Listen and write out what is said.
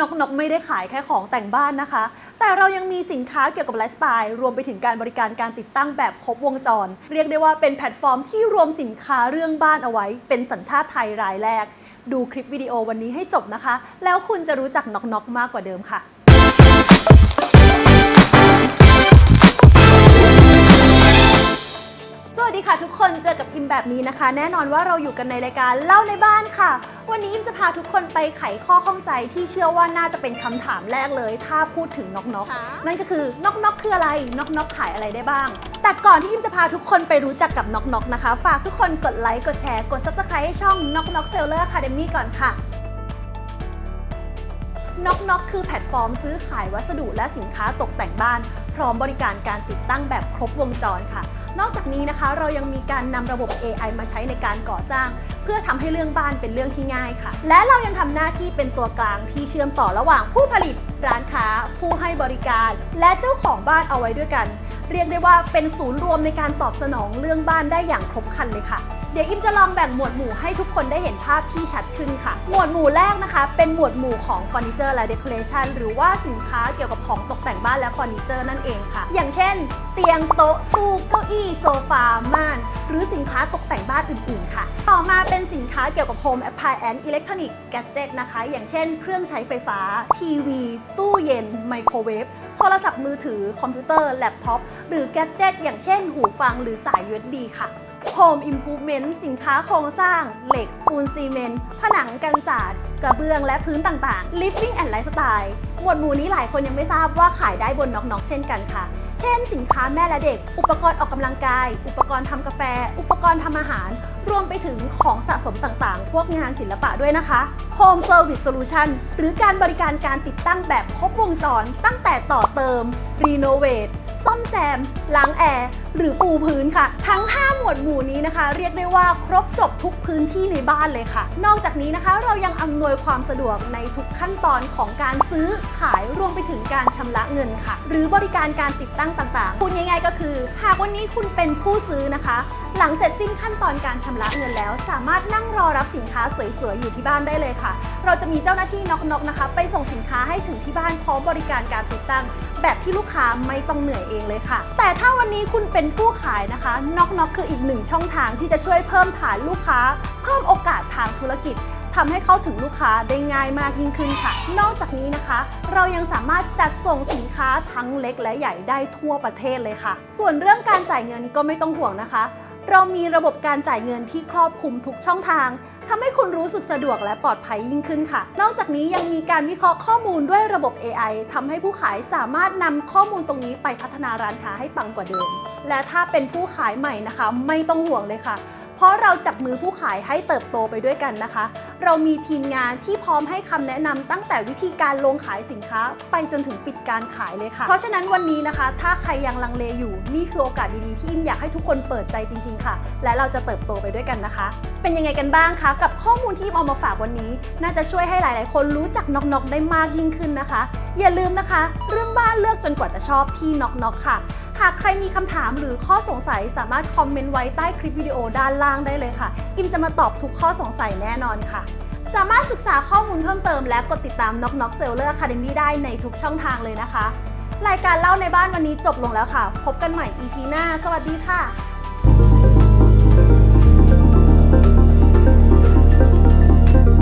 นกนกไม่ได้ขายแค่ของแต่งบ้านนะคะ แต่เรายังมีสินค้าเกี่ยวกับไลฟ์สไตล์รวมไปถึงการบริการการติดตั้งแบบครบวงจร เรียกได้ว่าเป็นแพลตฟอร์มที่รวมสินค้าเรื่องบ้านเอาไว้ เป็นสัญชาติไทยรายแรก ดูคลิปวิดีโอวันนี้ให้จบนะคะ แล้วคุณจะรู้จักนกนกมากกว่าเดิมค่ะ ดีค่ะทุกคนเจอกับอิมแบบนี้นะคะ แน่นอนว่าเราอยู่กันในรายการเล่าในบ้านค่ะ วันนี้อิมจะพาทุกคนไปไขข้อข้องใจที่เชื่อว่าน่าจะเป็นคำถามแรกเลย ถ้าพูดถึงนกนกค่ะนั่นก็คือนกนกคืออะไรนกนกขายอะไรได้บ้าง แต่ก่อนที่อิมจะพาทุกคนไปรู้จักกับนกนกนะคะ ฝากทุกคนกดไลค์กดแชร์กด subscribe ให้ช่องนกนกเซลเลอร์คาเดมี่ก่อนค่ะนกนกคือแพลตฟอร์มซื้อขายวัสดุและสินค้าตกแต่งบ้าน พร้อมบริการการติดตั้งแบบครบวงจรค่ะ นอกจากนี้นะคะเรายังมีการนำระบบ AI มาใช้ในการก่อสร้าง เพื่อทำให้เรื่องบ้านเป็นเรื่องที่ง่ายค่ะ และเรายังทำหน้าที่เป็นตัวกลางที่เชื่อมต่อระหว่างผู้ผลิต ร้านค้า ผู้ให้บริการ และเจ้าของบ้านเอาไว้ด้วยกัน เรียกได้ว่าเป็นศูนย์รวมในการตอบสนองเรื่องบ้านได้อย่างครบครันเลยค่ะ เดี๋ยวอิมจะลองแบ่งหมวดหมู่ให้ทุกคนได้เห็นภาพที่ชัดขึ้นค่ะ หมวดหมู่แรกนะคะ เป็นหมวดหมู่ของเฟอร์นิเจอร์และเดคอเรชันหรือว่าสินค้าเกี่ยวกับของตกแต่งบ้านและเฟอร์นิเจอร์นั่นเองค่ะ อย่างเช่น เตียงโต๊ะตู้เก้าอี้โซฟาม่าน หรือสินค้าตกแต่งบ้านอื่นๆค่ะ ต่อมาเป็นสินค้าเกี่ยวกับ Home Appliance Electronic Gadget นะคะ อย่างเช่น เครื่องใช้ไฟฟ้า ทีวี ตู้เย็น ไมโครเวฟโทรศัพท์มือถือคอมพิวเตอร์แล็ปท็อปหรือแกจิตอย่างเช่น หูฟังหรือสาย USB ค่ะ Home Improvement สินค้าโครงสร้าง เหล็กปูนซีเมนต์ผนังกันศาสตร์กระเบื้องและพื้นต่างๆ Living and Lifestyle หมวดหมู่นี้หลายคนยังไม่ทราบว่าขายได้บนน็อกน็อกเช่นกันค่ะ เช่น สินค้าแม่และเด็ก อุปกรณ์ออกกำลังกาย อุปกรณ์ทำกาแฟ อุปกรณ์ทำอาหาร รวมไปถึงของสะสมต่างๆ พวกงานศิลปะด้วยนะคะ Home Service Solution หรือการบริการการติดตั้งแบบครบวงจร ตั้งแต่ต่อเติมรีโนเวทซ่อมแซมล้างแอร์ หรือปูพื้นค่ะ ทั้ง 5 หมวดหมู่นี้นะคะ เรียกได้ว่าครบจบทุกพื้นที่ในบ้านเลยค่ะ นอกจากนี้นะคะเรายังอำนวยความสะดวกในทุกขั้นตอนของการซื้อขายรวมไปถึงการชำระเงินค่ะ หรือบริการการติดตั้งต่างๆ พูดง่ายๆก็คือ หากวันนี้คุณเป็นผู้ซื้อนะคะ หลังเสร็จสิ้นขั้นตอนการชำระเงินแล้ว สามารถนั่งรอรับสินค้าสวยๆอยู่ที่บ้านได้เลยค่ะ เราจะมีเจ้าหน้าที่น็อกๆนะคะ ไปส่งสินค้าให้ถึงที่บ้านพร้อมบริการการติดตั้ง แบบที่ลูกค้าไม่ต้องเหนื่อยเองเลยค่ะ แต่ถ้าวันนี้คุณเป็น็นผู้ขายนะคะน็อกคืออีกหนึ่งช่องทางที่จะช่วยเพิ่มฐานลูกค้า เพิ่มโอกาสทางธุรกิจทำให้เข้าถึงลูกค้าได้ง่ายมากยิ่งขึ้นค่ะ นอกจากนี้นะคะ เรายังสามารถจัดส่งสินค้าทั้งเล็กและใหญ่ได้ทั่วประเทศเลยค่ะ ส่วนเรื่องการจ่ายเงินก็ไม่ต้องห่วงนะคะ เรามีระบบการจ่ายเงินที่ครอบคลุมทุกช่องทาง ทำให้คุณรู้สึกสะดวกและปลอดภัยยิ่งขึ้นค่ะ นอกจากนี้ยังมีการวิเคราะห์ข้อมูลด้วยระบบ AI ทำให้ผู้ขายสามารถนำข้อมูลตรงนี้ไปพัฒนาร้านค้าให้ปังกว่าเดิม และถ้าเป็นผู้ขายใหม่นะคะ ไม่ต้องห่วงเลยค่ะ เพราะเราจับมือผู้ขายให้เติบโตไปด้วยกันนะคะ เรามีทีมงานที่พร้อมให้คำแนะนำตั้งแต่วิธีการลงขายสินค้า ไปจนถึงปิดการขายเลยค่ะ เพราะฉะนั้นวันนี้นะคะ ถ้าใครยังลังเลอยู่นี่คือโอกาสดีๆที่อิมอยากให้ทุกคนเปิดใจจริง ๆ ค่ะ และเราจะเติบโตไปด้วยกันนะคะ เป็นยังไงกันบ้างคะ กับข้อมูลที่อิมเอามาฝากวันนี้ น่าจะช่วยให้หลาย ๆ คนรู้จักน็อกน็อกได้มากยิ่งขึ้นนะคะ อย่าลืมนะคะ เรื่องบ้านเลือกจนกว่าจะชอบที่น็อกน็อกค่ะหากใครมีคำถามหรือข้อสงสัยสามารถคอมเมนต์ไว้ใต้คลิปวิดีโอด้านล่างได้เลยค่ะ อิมจะมาตอบทุกข้อสงสัยแน่นอนค่ะ สามารถศึกษาข้อมูลเพิ่มเติมและกดติดตาม Knock Knock Seller Academy ได้ในทุกช่องทางเลยนะคะ รายการเล่าในบ้านวันนี้จบลงแล้วค่ะ พบกันใหม่ EP หน้า สวัสดีค่ะ